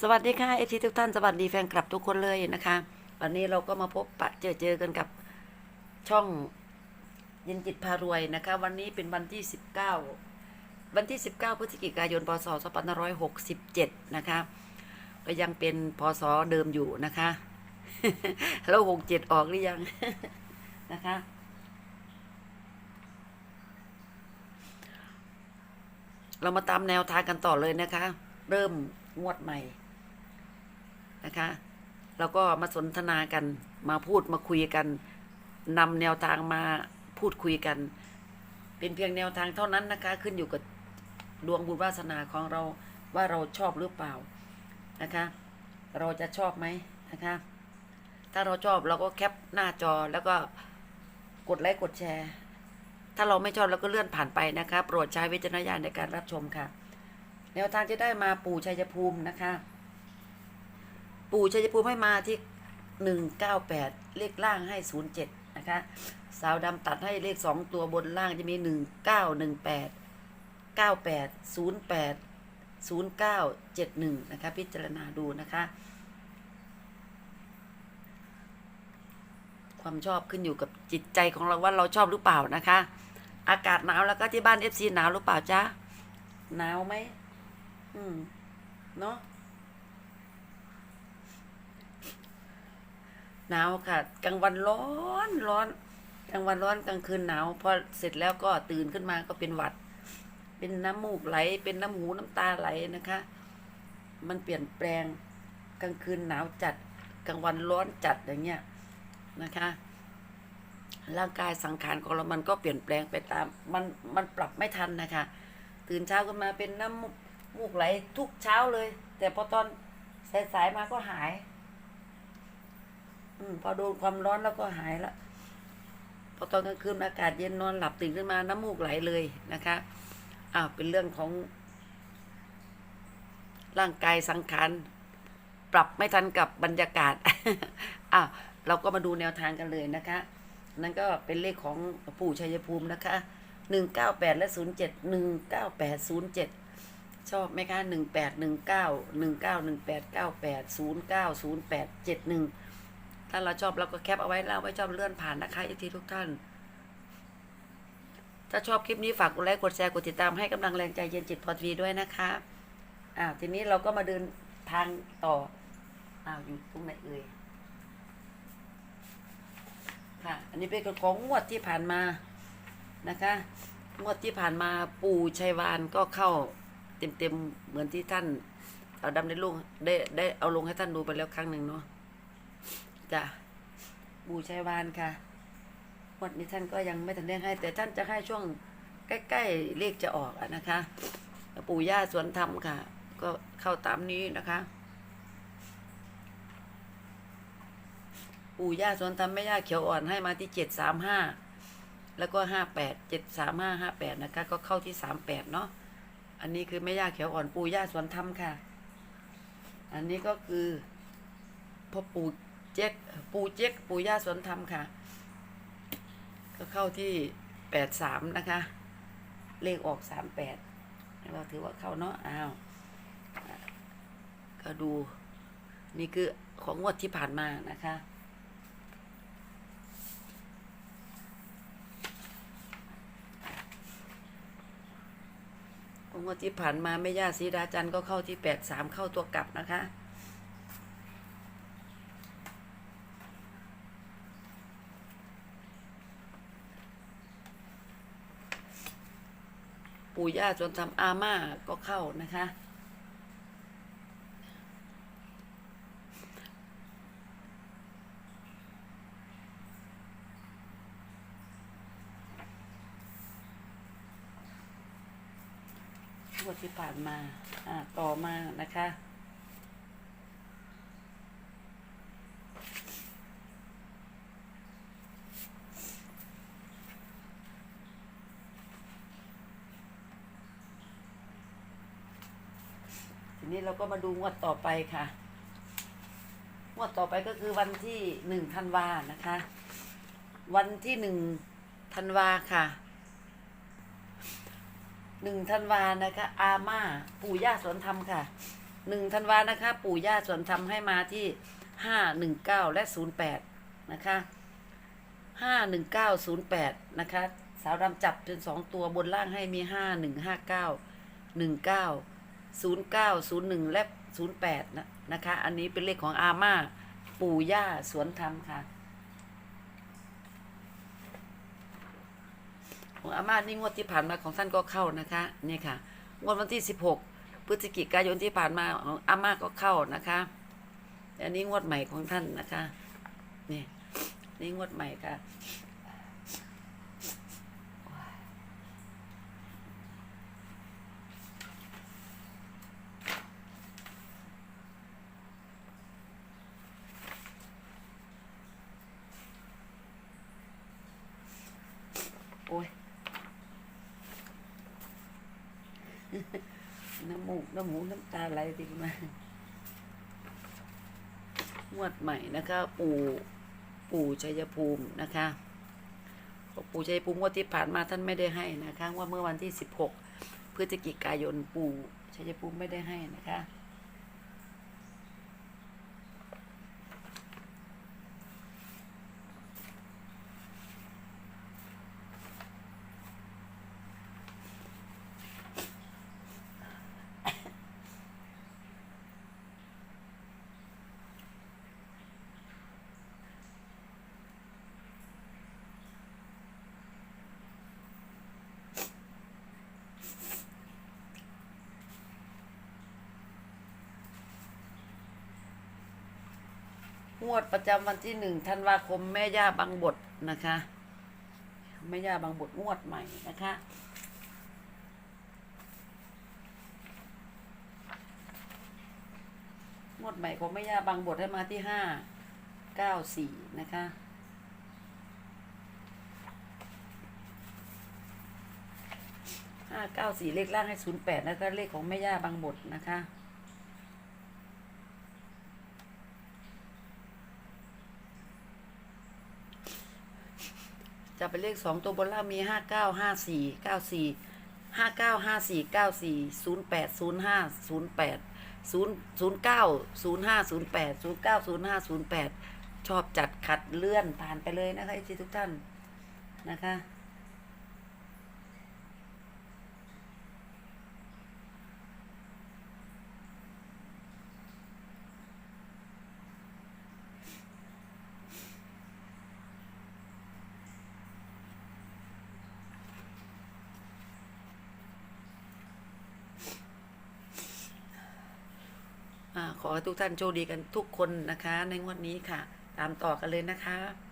สวัสดีค่ะเอทีทุกท่านสวัสดีแฟนคลับทุกคนเลยนะคะ วันนี้เราก็มาพบปะเจอเจอกันกับช่องยินจิตพารวยนะคะ วันนี้เป็นวันที่ 19 วันที่ 19พฤศจิกายนพศ2567 นะคะ ก็ยังเป็นพศเดิมอยู่นะคะ แล้ว 67 ออกหรือยังนะคะ เรามาตามแนวทางกันต่อเลยนะคะ เริ่มงวดใหม่ นะคะแล้วก็มาสนทนากันมาพูดมาคุยกันนำแนวทางมาพูดคุยกัน เป็นเพียงแนวทางเท่านั้นนะคะ ขึ้นอยู่กับดวงบุญวาสนาของเราว่าเราชอบหรือเปล่านะคะ เราจะชอบไหมนะคะ ถ้าเราชอบเราก็แคปหน้าจอแล้วก็กดไลค์กดแชร์ ถ้าเราไม่ชอบเราก็เลื่อนผ่านไปนะคะโปรดใช้วิจารณญาณในการรับชมค่ะ แนวทางจะได้มาปู่ชัยภูมินะคะ ปู่ชัยภูมิให้มาที่หนึ่งเก้าแปดเลขล่างให้ศูนย์เจ็ดนะคะ สาวดำตัดให้เลขสองตัวบนล่างจะมีหนึ่งเก้าหนึ่งแปดเก้าแปดศูนย์แปดศูนย์เก้าเจ็ดหนึ่งนะคะ พิจารณาดูนะคะ ความชอบขึ้นอยู่กับจิตใจของเราว่าเราชอบหรือเปล่านะคะ อากาศหนาวแล้วก็ที่บ้านเอฟซีหนาวหรือเปล่าจ๊ะหนาวไหมอืม เนาะ หนาวค่ะ กลางวันร้อนร้อนกลางวันร้อนกลางคืนหนาวพอเสร็จแล้วก็ตื่นขึ้นมาก็เป็นหวัด เป็นน้ำมูกไหล เป็นน้ำหูน้ำตาไหลนะคะ มันเปลี่ยนแปลงกลางคืนหนาวจัด กลางวันร้อนจัดอย่างเงี้ยนะคะร่างกายสังขารของเรามันก็เปลี่ยนแปลงไปตาม มัน มันปรับไม่ทันนะคะ ตื่นเช้าขึ้นมาเป็นน้ำมูกมูกไหลทุกเช้าเลย แต่พอตอนสายๆมาก็หาย อืมพอโดนความร้อนแล้วก็หายละพอตอนกลางคืนอากาศเย็นนอนหลับตื่นขึ้นมาน้ำมูกไหลเลยนะคะอ้าวเป็นเรื่องของ ร่างกายสังขารปรับไม่ทันกับบรรยากาศอ้าวเราก็มาดูแนวทางกันเลยนะคะ นั่นก็เป็นเลขของปู่ชัยภูมินะคะหนึ่งเก้าแปดและศูนย์เจ็ดหนึ่งเก้าแปดศูนย์เจ็ดชอบไหมคะหนึ่งแปดหนึ่งเก้าหนึ่งเก้าหนึ่งแปดเก้าแปดศูนย์เก้าศูนย์แปดเจ็ดหนึ่ง ถ้าเราชอบเราก็แคปเอาไว้เราไม่ชอบเลื่อนผ่านนะคะอีกทีทุกท่าน ถ้าชอบคลิปนี้ฝากกดไลค์กดแชร์กดติดตามให้กำลังแรงใจเย็นจิตพอทีด้วยนะคะอ่าทีนี้เราก็มาเดินทางต่ออ้าวอยู่ตรงไหนเอ่ยค่ะ อันนี้เป็นของงวดที่ผ่านมานะคะงวดที่ผ่านมาปู่ชัยวานก็เข้าเต็มๆเหมือนที่ท่านเอาดำได้ลงได้ได้เอาลงให้ท่านดูไปแล้วครั้งหนึ่งเนาะ จ้ะปู่ชัยวานค่ะงวดนี้ท่านก็ยังไม่ทันได้ให้ แต่ท่านจะให้ช่วงใกล้ๆเลขจะออกอะนะคะ ปู่ย่าสวนธรรมค่ะ ก็เข้าตามนี้นะคะ ปู่ย่าสวนธรรมแม่ย่าเขียวอ่อนให้มาที่เจ็ดสามห้าแล้วก็ห้าแปดเจ็ดสามห้าห้าแปดนะคะ ก็เข้าที่สามแปดเนาะอันนี้คือแม่ย่าเขียวอ่อนปู่ย่าสวนธรรมค่ะ อันนี้ก็คือพ่อปู่ เจ๊กปูเจ๊กปูย่าสวนธรรมค่ะ ก็เข้าที่แปดสามนะคะ เลขออกสามแปดเราถือว่าเข้าเนาะอ้าวก็ดูนี่คือของงวดที่ผ่านมานะคะงวดที่ผ่านมาแม่ย่าศรีดาจันทร์ก็เข้าที่แปดสามเข้าตัวกลับนะคะ ปู่ย่าจนทำอาม่าก็เข้านะคะงวดที่ผ่านมา อ่า ต่อมานะคะ นี้เราก็มาดูงวดต่อไปค่ะ งวดต่อไปก็คือวันที่หนึ่งธันวานะคะ วันที่หนึ่งธันวาค่ะ หนึ่งธันวานะคะ อาม่าปู่ย่าสวนธรรมค่ะ หนึ่งธันวานะคะ ปู่ย่าสวนทำให้มาที่ห้าหนึ่งเก้าและศูนย์แปดนะคะห้าหนึ่งเก้าศูนย์แปดนะคะ สาวดำจับเป็นสองตัวบนล่างให้มีห้าหนึ่งห้าเก้าหนึ่งเก้า ศูนย์เก้าศูนย์หนึ่งและศูนย์แปดนะนะคะ อันนี้เป็นเลขของอาม่า ปู่ย่า สวนธรรมค่ะ ของอาม่านี่งวดที่ผ่านมาของท่านก็เข้านะคะนี่ค่ะ งวดวันที่สิบหกพฤศจิกายนที่ผ่านมาของอาม่าก็เข้านะคะ อันนี้งวดใหม่ของท่านนะคะ นี่นี่งวดใหม่ค่ะ โอ้ยน้ำมูกน้ำหมูน้ำตาไหลติดมางวดใหม่นะคะ ปู่ปู่ชัยภูมินะคะปู่ชัยภูมิงวดที่ผ่านมาท่านไม่ได้ให้นะคะว่าเมื่อวันที่สิบหกพฤศจิกายนปู่ชัยภูมิไม่ได้ให้นะคะ งวดประจำวันที่หนึ่งธันวาคมแม่ย่าบางบทนะคะ แม่ย่าบางบทงวดใหม่นะคะงวดใหม่ของแม่ย่าบางบทให้มาที่ห้าเก้าสี่นะคะห้าเก้าสี่เลขล่างให้ศูนย์แปดแล้วก็เลขของแม่ย่าบางบทนะคะ จะเป็นเลขสองตัวบนล่างมีห้าเก้าห้าสี่เก้าสี่ห้าเก้าห้าสี่เก้าสี่ศูนย์แปดศูนย์ห้าศูนย์แปดศูนย์ศูนย์เก้าศูนย์ห้าศูนย์แปดศูนย์เก้าศูนย์ห้าศูนย์แปดชอบจัดขัดเลื่อนผ่านไปเลยนะคะที่ทุกท่านนะคะ ขอให้ทุกท่านโชคดีกันทุกคนนะคะ ในงวดนี้ค่ะ ตามต่อกันเลยนะคะ